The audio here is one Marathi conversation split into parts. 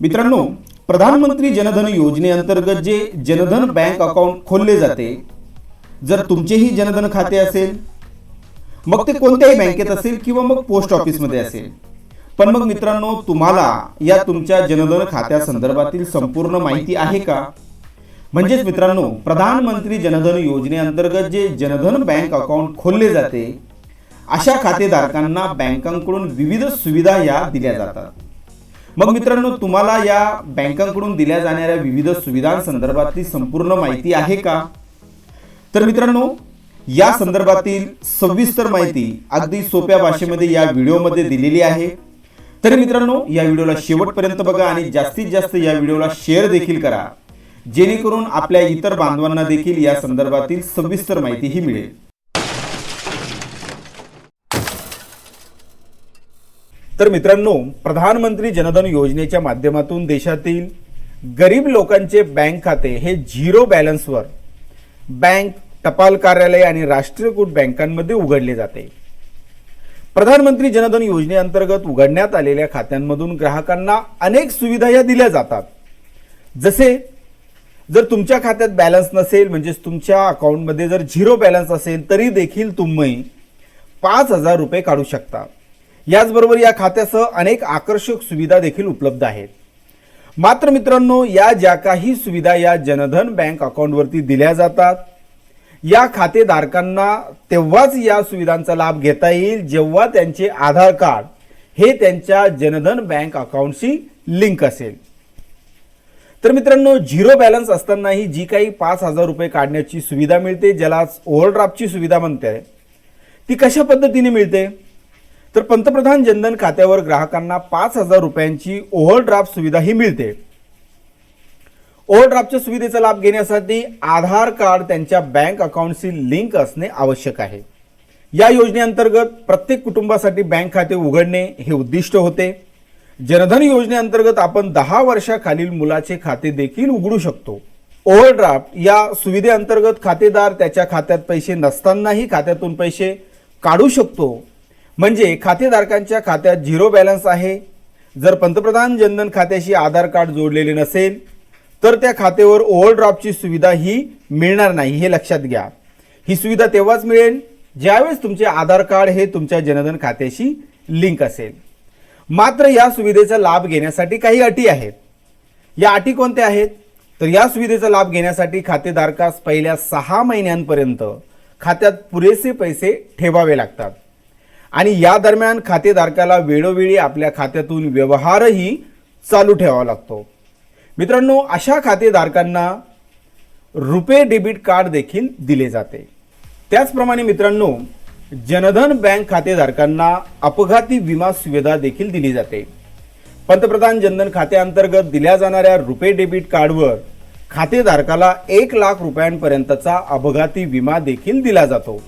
मित्रांनो प्रधानमंत्री जनधन योजनेअंतर्गत जे जनधन बँक अकाउंट खोलले जाते जर तुमचेही जनधन खाते असेल मग ते कोणत्याही बँकेत असेल किंवा मग पोस्ट ऑफिसमध्ये असेल. पण मग मित्रांनो तुम्हाला या तुमच्या जनधन खात्या संदर्भातील संपूर्ण माहिती आहे का? म्हणजेच मित्रांनो प्रधानमंत्री जनधन योजनेअंतर्गत जे जनधन बँक अकाउंट खोलले जाते अशा खातेधारकांना बँकांकडून विविध सुविधा या दिल्या जातात. मग मित्रांनो तुम्हाला या बँकांकडून दिल्या जाणाऱ्या विविध सुविधांसंदर्भातली संपूर्ण माहिती आहे का? तर मित्रांनो या संदर्भातील सविस्तर माहिती अगदी सोप्या भाषेमध्ये या व्हिडिओमध्ये दिलेली आहे. तर मित्रांनो या व्हिडिओला शेवटपर्यंत बघा आणि जास्तीत जास्त या व्हिडिओला शेअर देखील करा. जेणेकरून आपल्या इतर बांधवांना देखील या संदर्भातील सविस्तर माहिती ही मिळेल. तर मित्रांनो प्रधानमंत्री जनधन योजनेच्या माध्यमातून देशातील गरीब लोकांचे बँक खाते हे झिरो बॅलन्सवर बँक टपाल कार्यालय आणि राष्ट्रीयकृत बँकांमध्ये उघडले जाते. प्रधानमंत्री जनधन योजनेअंतर्गत उघडण्यात आलेल्या खात्यांमधून ग्राहकांना अनेक सुविधा या दिल्या जातात. जसे जर तुमच्या खात्यात बॅलन्स नसेल म्हणजेच तुमच्या अकाउंटमध्ये जर झिरो बॅलन्स असेल तरी देखील तुम्ही पाच हजार रुपये काढू शकता. याचबरोबर या खात्यासह अनेक आकर्षक सुविधा देखील उपलब्ध आहेत. मात्र मित्रांनो या ज्या काही सुविधा या जनधन बँक अकाउंटवरती दिल्या जातात या खातेधारकांना तेव्हाच या सुविधांचा लाभ घेता येईल जेव्हा त्यांचे आधार कार्ड हे त्यांच्या जनधन बँक अकाउंटशी लिंक असेल. तर मित्रांनो झिरो बॅलन्स असतानाही जी काही पाच हजार रुपये काढण्याची सुविधा मिळते ज्याला ओव्हरड्राफ्टची सुविधा म्हणते ती कशा पद्धतीने मिळते? तर पंतप्रधान जनधन खात्यावर ग्राहकांना पाच हजार रुपयांची ओव्हरड्राफ्ट सुविधा ही मिळते. ओव्हरड्राफ्टच्या सुविधेचा लाभ घेण्यासाठी आधार कार्ड त्यांच्या बँक अकाउंटशी लिंक असणे आवश्यक आहे. या योजनेअंतर्गत प्रत्येक कुटुंबासाठी बँक खाते उघडणे हे उद्दिष्ट होते. जनधन योजनेअंतर्गत आपण दहा वर्षाखालील मुलाचे खाते देखील उघडू शकतो. ओव्हरड्राफ्ट या सुविधेअंतर्गत खातेदार त्याच्या खात्यात पैसे नसतानाही खात्यातून पैसे काढू शकतो म्हणजे खातेधारकांच्या खात्यात झिरो बॅलन्स आहे. जर पंतप्रधान जनधन खात्याशी आधार कार्ड जोडलेले नसेल तर त्या खात्यावर ओव्हरड्राफ्टची सुविधा ही मिळणार नाही हे लक्षात घ्या. ही सुविधा तेव्हाच मिळेल ज्यावेळेस तुमचे आधार कार्ड हे तुमच्या जनधन खात्याशी लिंक असेल. मात्र या सुविधेचा लाभ घेण्यासाठी काही अटी आहेत. या अटी कोणत्या आहेत? तर या सुविधेचा लाभ घेण्यासाठी खातेधारकास पहिल्या सहा महिन्यांपर्यंत खात्यात पुरेसे पैसे ठेवावे लागतात. आणि या दरम्यान खातेधारकाला वेळोवेळी आपल्या खात्यातून व्यवहारही चालू ठेवावा लागतो. मित्रांनो अशा खातेधारकांना रुपे डेबिट कार्ड देखील दिले जाते. त्याचप्रमाणे मित्रांनो जनधन बँक खातेधारकांना अपघाती विमा सुविधा देखील दिली जाते. पंतप्रधान जनधन खात्याअंतर्गत दिल्या जाणाऱ्या रुपे डेबिट कार्डवर खातेधारकाला एक लाख रुपयांपर्यंतचा अपघाती विमा देखील दिला जातो.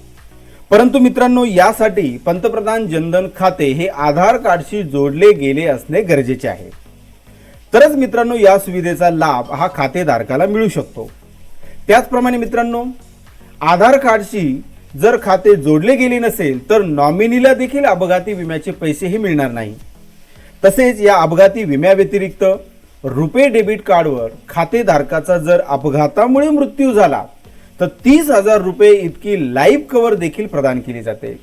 परंतु मित्रांनो यासाठी पंतप्रधान जनधन खाते हे आधार कार्डशी जोडले गेले असणे गरजेचे आहे. तरच मित्रांनो या सुविधेचा लाभ हा खातेधारकाला मिळू शकतो. त्याचप्रमाणे मित्रांनो आधार कार्डशी जर खाते जोडले गेले नसेल तर नॉमिनीला देखील अपघाती विम्याचे पैसेही मिळणार नाही. तसेच या अपघाती विम्याव्यतिरिक्त रुपे डेबिट कार्डवर खातेधारकाचा जर अपघातामुळे मृत्यू झाला तर तीस हजार रुपये इतकी लाईफ कव्हर देखील प्रदान केली जाते.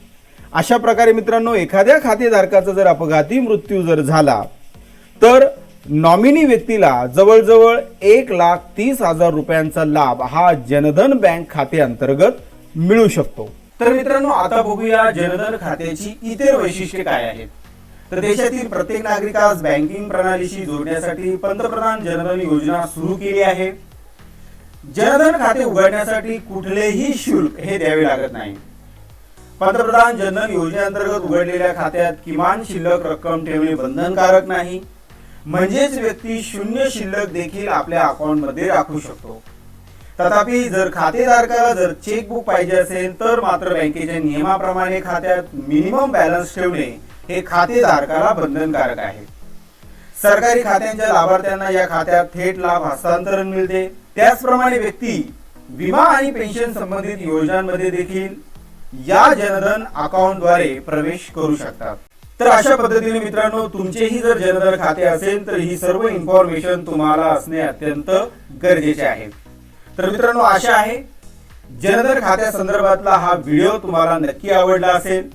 अशा प्रकारे मित्रांनो एखाद्या खातेधारकाचा जर अपघाती मृत्यू जर झाला तर नॉमिनी व्यक्तीला जवळजवळ एक लाख तीस हजार रुपयांचा लाभ हा जनधन बँक खाते अंतर्गत मिळू शकतो. तर मित्रांनो आता बघूया जनधन खात्याची इतर वैशिष्ट्ये काय आहेत. तर देशातील प्रत्येक नागरिकास बँकिंग प्रणालीशी जोडण्यासाठी पंतप्रधान जनधन योजना सुरू केली आहे. जनधन खाते उघडण्यासाठी कुठलेही शुल्क हे द्यावे लागत नाही. पंतप्रधान जनधन योजनेअंतर्गत उघडलेल्या खात्यात किमान शिल्लक रक्कम ठेवणे बंधनकारक नाही. म्हणजेच व्यक्ती शून्य शिल्लक देखील आपल्या अकाउंटमध्ये राखू शकतो. तथापि जर खातेधारकाला जर चेकबुक पाहिजे असेल तर मात्र बँकेच्या नियमाप्रमाणे खात्यात मिनिमम बॅलन्स ठेवणे हे खातेधारकाला बंधनकारक आहे. सरकारी खात्यांच्या लाभार्थ्यांना या खात्यात थेट लाभ हस्तांतरण मिळते. त्याचप्रमाणे व्यक्ती विमा आणि पेन्शन संबंधित योजनांमध्ये देखील या जनधन अकाउंटद्वारे प्रवेश करू शकतात. तर अशा पद्धतीने मित्रांनो तुमचेही जर जनधन खाते असेल तर ही सर्व इन्फॉर्मेशन तुम्हाला असणे अत्यंत गरजेचे आहे. तर मित्रांनो आशा आहे जनधन खात्या संदर्भातला हा व्हिडिओ तुम्हाला नक्की आवडला असेल.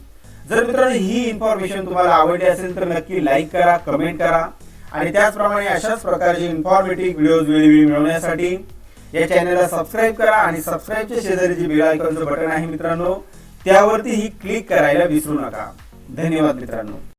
जर मित्रांनो ही इन्फॉर्मेशन तुम्हाला आवडली असेल तर नक्की लाईक करा कमेंट करा. आणि त्याचप्रमाणे अशाच प्रकारचे इन्फॉर्मेटिव्ह व्हिडिओज वेळोवेळी मिळवण्यासाठी या चॅनलला सबस्क्राईब करा आणि सबस्क्राईबच्या शेजारी जे बेल आयकॉनचं बटन आहे मित्रांनो त्यावरती ही क्लिक करायला विसरू नका. धन्यवाद मित्रांनो.